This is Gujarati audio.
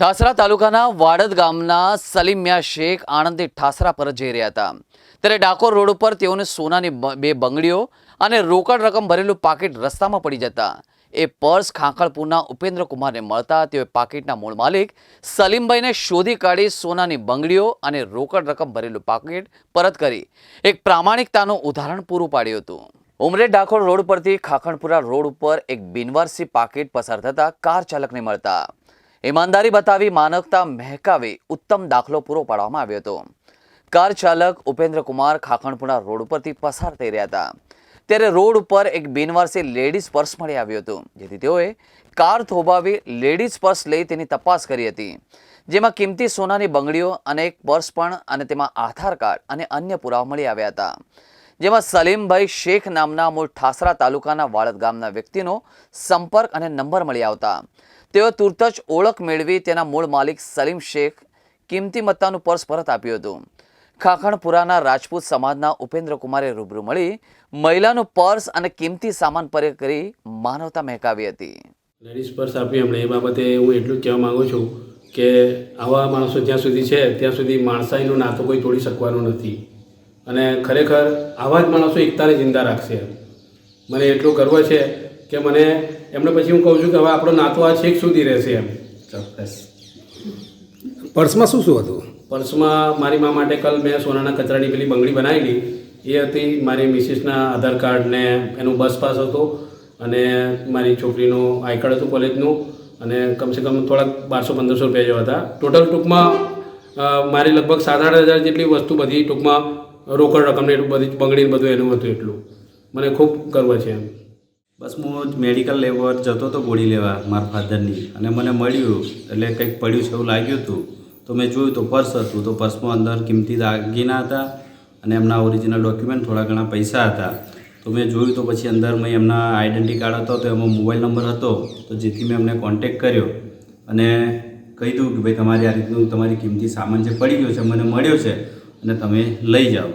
ઠાસરા તાલુકાના વાડદ ગામના સલીમ મિયા શેખ આણંદથી ઠાસરા પર જઈ રહ્યા હતા. ત્યારે ડાકોર રોડ ઉપર તેઓને સોનાની બે બંગડીઓ અને રોકડ રકમ ભરેલું પાકીટ રસ્તામાં પડી જતા. એ પર્સ ખાંખળપુરના ઉપેન્દ્રકુમારને મળતા તેઓએ પાકીટના મૂળ માલિક સલીમભાઈને શોધી કાઢી સોનાની બંગડીઓ અને રોકડ રકમ ભરેલું પાકીટ પરત કરી. એક પ્રામાણિકતાનું ઉદાહરણ પૂરું પાડ્યું હતું. ઉમરે ડાકોર રોડ પરથી ખાખણપુરા રોડ ઉપર એક બિનવારસી પાકીટ પસાર થતા કાર ચાલકને મળતા. ઈમાનદારી બતાવી માનવતા મહેકાવી ઉત્તમ દાખલો પૂરો પાડવામાં આવ્યો હતો. કાર ચાલક ઉપેન્દ્રકુમાર ખાખણપુરા રોડ ઉપરથી પસાર થઈ રહ્યા હતા. ત્યારે રોડ ઉપર એક બિનવારસી લેડીઝ પર્સ મળી આવ્યું હતું, જેથી તેઓએ કાર થોભાવી લેડીઝ પર્સ લઈ તેની તપાસ કરી હતી. જેમાં કિંમતી સોનાની બંગડીઓ અને એક પર્સ પણ અને તેમાં આધાર કાર્ડ અને અન્ય પુરાવા મળી આવ્યા હતા. જેમાં સલીમભાઈ શેખ નામના મૂળ ઠાસરા તાલુકાના વાળદ ગામના વ્યક્તિનો સંપર્ક અને નંબર મળી આવતા. તેઓ તુરત જ ઓળખ મેળવી તેના મૂળ માલિક સલીમ શેખ કિંમતી મત્તાનું પર્સ પરત આપ્યું હતું. ખાખણપુરાના રાજપૂત સમાજના ઉપેન્દ્ર કુમારે રૂબરૂ મળી મહિલાનું પર્સ અને કિંમતી સામાન પર કરી માનવતા મહેકાવી હતી. લેડીઝ પર્સ આપી એમણે. એ બાબતે હું એટલું કહેવા માગું છું કે આવા માણસો જ્યાં સુધી છે, ત્યાં સુધી માણસાઈનું નાતો કોઈ તોડી શકવાનું નથી. અને ખરેખર આવા જ માણસો એકતાને જિંદા રાખશે. મને એટલું ગર્વ છે કે મને એમને પછી હું કહું છું કે હવે આપણો નાતો આ છેક સુધી રહેશે એમ. ચોક્કસ. પર્સમાં શું શું હતું? પર્સમાં મારી મા માટે કલ મેં સોનાના કચરાની પેલી બંગડી બનાવેલી. એ હતી મારી મિસિસના આધાર કાર્ડ ને એનું બસ પાસ હતો અને મારી છોકરીનું આઈ કાર્ડ હતું કોલેજનું અને કમસે કમ થોડાક બારસો પંદરસો રૂપિયા જેવા હતા. ટોટલ ટૂંકમાં મારી લગભગ સાત આઠ હજાર જેટલી વસ્તુ બધી ટૂંકમાં રોકડ રકમને એટલું બધી બંગડીને બધું એનું હતું એટલું. મને ખૂબ ગર્વ છે એમ. બસ હું મેડિકલ લેવર જતો હતો ગોળી લેવા મારા ફાધરની અને મને મળ્યું, એટલે કંઈક પડ્યું છે એવું લાગ્યું હતું. તો મેં જોયું તો પર્સ હતું. તો પર્સમાં અંદર કિંમતી દાગીના હતા અને એમના ઓરિજિનલ ડોક્યુમેન્ટ થોડા ઘણા પૈસા હતા. તો મેં જોયું તો પછી અંદર મેં એમના આઈડેન્ટિટી કાર્ડ હતો, તો એમાં મોબાઈલ નંબર હતો. તો જેથી મેં એમને કોન્ટેક કર્યો. અને કહી દઉં કે ભાઈ, તમારી આ રીતનું તમારી કિંમતી સામાન જે પડી ગયો છે, મને મળ્યો છે. અને તમે લઈ જાઓ.